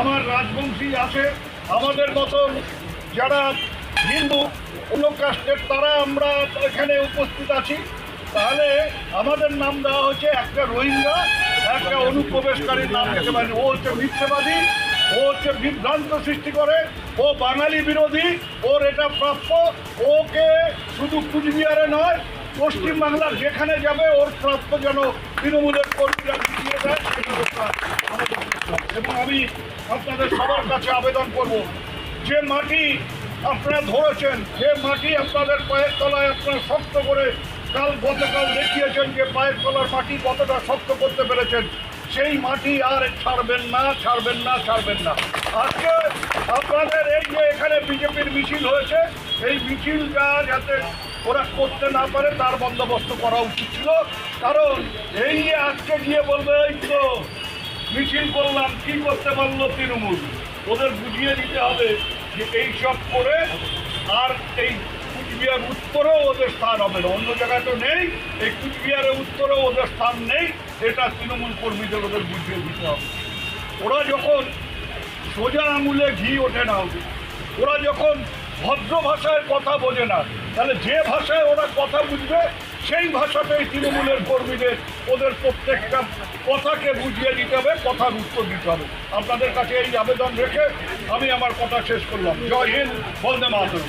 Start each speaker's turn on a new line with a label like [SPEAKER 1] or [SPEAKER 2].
[SPEAKER 1] আমার রাজবংশী আছে, আমাদের মতন যারা হিন্দু, অন্য কাস্টের তারা আমরা এখানে উপস্থিত আছি তাহলে আমাদের নাম দেওয়া হচ্ছে একটা রোহিঙ্গা, একটা অনুপ্রবেশকারীর নাম দিতে পারেন ও হচ্ছে মিথ্যেবাদী, ও হচ্ছে বিভ্রান্ত সৃষ্টি করে, ও বাঙালি বিরোধী, ওর এটা প্রাপ্য, ওকে শুধু কুচবিহারে নয়, পশ্চিমবাংলার যেখানে যাবে, ওর প্রাপ্য যেন তৃণমূলের কর্মীরা জিতিয়ে দেয়, সেটা। এবং আমি আপনাদের সবার কাছে আবেদন করব। যে মাটি আপনারা ধরেছেন, যে মাটি আপনাদের পায়ের তলায় আপনারা শক্ত করে কাল গতকাল দেখিয়েছেন যে পায়ের তলার মাটি কতটা শক্ত করতে পেরেছেন, সেই মাটি আর ছাড়বেন না ছাড়বেন না ছাড়বেন না। আজকে আপনাদের এই যে এখানে বিজেপির মিছিল হয়েছে, এই মিছিলটা যাতে ওরা করতে না পারে, তার বন্দোবস্ত করা উচিত ছিল। কারণ এই যে আজকে গিয়ে বলবে, এই তো মিছিল করলাম, কি করতে পারল তৃণমূল? ওদের বুঝিয়ে দিতে হবে যে এই সব করে আর এই কুচবিহার উত্তরেও ওদের স্থান হবে না। অন্য জায়গায় তো নেই, এই কুচবিহারের উত্তরেও ওদের স্থান নেই, এটা তৃণমূল কর্মীদের ওদের বুঝিয়ে দিতে হবে। ওরা যখন সোজা আঙুলে ঘি ওঠে না, ওরা যখন ভদ্র ভাষায় কথা বোঝে না, তাহলে যে ভাষায় ওরা কথা বুঝবে সেই ভাষাতেই তৃণমূলের কর্মীদের, ওদের প্রত্যেকটা কথাকে বুঝিয়ে দিতে হবে, কথার উত্তর দিতে হবে। আপনাদের কাছে এই আবেদন রেখে আমি আমার কথা শেষ করলাম। জয় হিন্দ, বন্দে মাতরম।